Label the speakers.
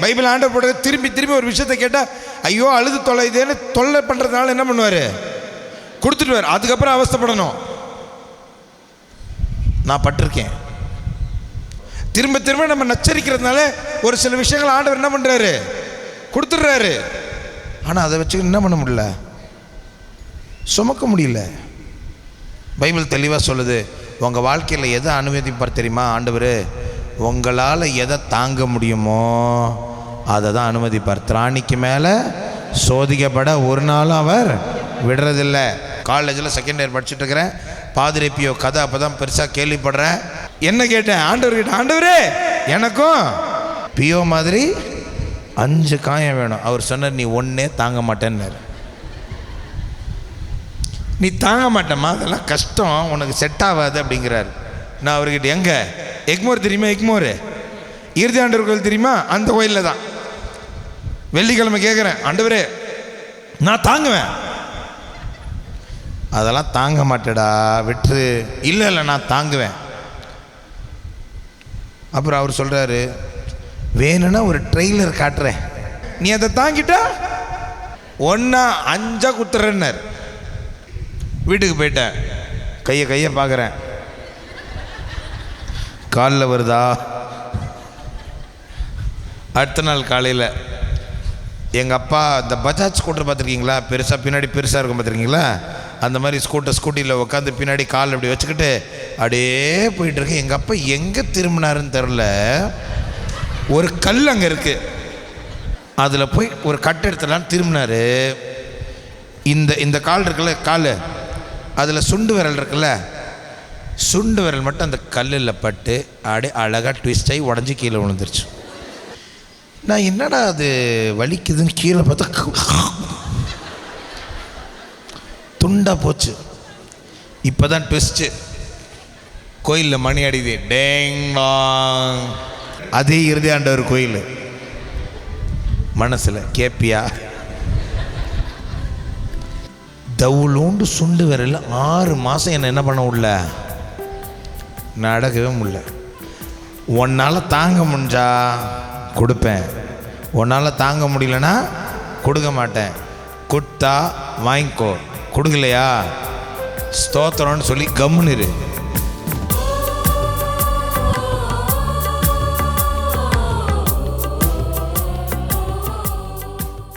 Speaker 1: Bible ஆண்டவர் போடுற திரும்பி திரும்பி ஒரு விஷயத்தை கேட்டால் ஐயோ அழுது தொலைதேன்னு தொல்லை பண்ணுறதுனால என்ன பண்ணுவார்? கொடுத்துட்டுவார் அதுக்கப்புறம் அவஸ்தைப்படணும். நான் பட்டிருக்கேன். திரும்ப திரும்ப நம்ம நச்சரிக்கிறதுனால ஒரு சில விஷயங்கள் ஆண்டவர் என்ன பண்ணுறாரு கொடுத்துட்றாரு. ஆனால் அதை வச்சு என்ன பண்ண முடியல? சுமக்க முடியல. பைபிள் தெளிவாக சொல்லுது உங்கள் வாழ்க்கையில் எதை அனுமதிப்பார் தெரியுமா ஆண்டவர்? உங்களால் எதை தாங்க முடியுமோ? அதை தான் அனுமதிப்பார். திராணிக்கு மேலே சோதிக்கப்பட ஒரு நாளும் அவர் விடுறதில்ல. காலேஜில் செகண்ட் இயர் படிச்சுட்டு இருக்கிறேன். பாதிரி பியோ கதை அப்போ தான் பெருசாக கேள்விப்படுறேன். என்ன கேட்டேன்? ஆண்டவர் கிட்ட ஆண்டவரே எனக்கும் பியோ மாதிரி அஞ்சு காயம் வேணும். அவர் சொன்னார் நீ ஒன்றே தாங்க மாட்டேன்னாரு. நீ தாங்க மாட்டேம்மா அதெல்லாம் கஷ்டம். உனக்கு செட் ஆகாது அப்படிங்கிறாரு. நான் அவர்கிட்ட எங்கே? எக்மோர் தெரியுமா எக்மோர்? இறுதி ஆண்டவர் கோயில் தெரியுமா? அந்த கோயிலில் தான். வெள்ளிக்கிழமை கேட்குறேன் ஆண்டவரே நான் தாங்குவேன். அதெல்லாம் தாங்க மாட்டேடா விட்டு இல்லை இல்லை நான் தாங்குவேன். அப்புறம் அவர் சொல்கிறாரு வேணும்னா ஒரு ட்ரெய்லர் காட்டுறேன். நீ அதை தாங்கிட்டா? ஒன்றா அஞ்சா குத்துறேன்னார். வீட்டுக்கு போயிட்டேன். கையை கையை பார்க்குறேன். காலில் வருதா? அடுத்த நாள் காலையில் எங்கள் அப்பா இந்த பஜாஜ் ஸ்கூட்டர் பார்த்துருக்கீங்களா? பெருசாக பின்னாடி பெருசாக இருக்கும் பார்த்துருக்கீங்களா? அந்த மாதிரி ஸ்கூட்டர் ஸ்கூட்டியில் உட்காந்து பின்னாடி கால் அப்படி வச்சுக்கிட்டு அப்படியே போயிட்டுருக்கு. எங்கள் அப்பா எங்கே திரும்பினாருன்னு தெரில ஒரு கல் அங்கே இருக்குது அதில் போய் ஒரு கட்டு எடுத்துடலான்னு திரும்பினாரு. இந்த இந்த கால் இருக்குல்ல கால். அதில் சுண்டு விரல் இருக்குல்ல. சுண்டு விரல் மட்டும் அந்த கல்லில் பட்டு அப்படியே அழகாக ட்விஸ்ட் ஆகி உடஞ்சி கீழே விழுந்துருச்சு. நான் என்னடா அது வலிக்குதுன்னு கீழே பார்த்தா துண்டா போச்சு. இப்போ தான் ட்விஸ்ட்டு கோயிலில் மணி அடிது டேங் அதே இறுதி ஆண்டவர் கோயில். மனசில் கேப்பியா? தவுளோண்டு சுண்டு விரல் ஆறு மாதம் என்னை என்ன பண்ண முடியல? நடக்கவே முடியல. உன்னால் தாங்க முடிஞ்சா? கொடுப்பேன். உன்னால் தாங்க முடியலன்னா கொடுக்க மாட்டேன். கொடுத்தா வாங்கிக்கோ. கொடுக்கலையா? ஸ்தோத்திரம்னு சொல்லி கம்முன்னு இரு.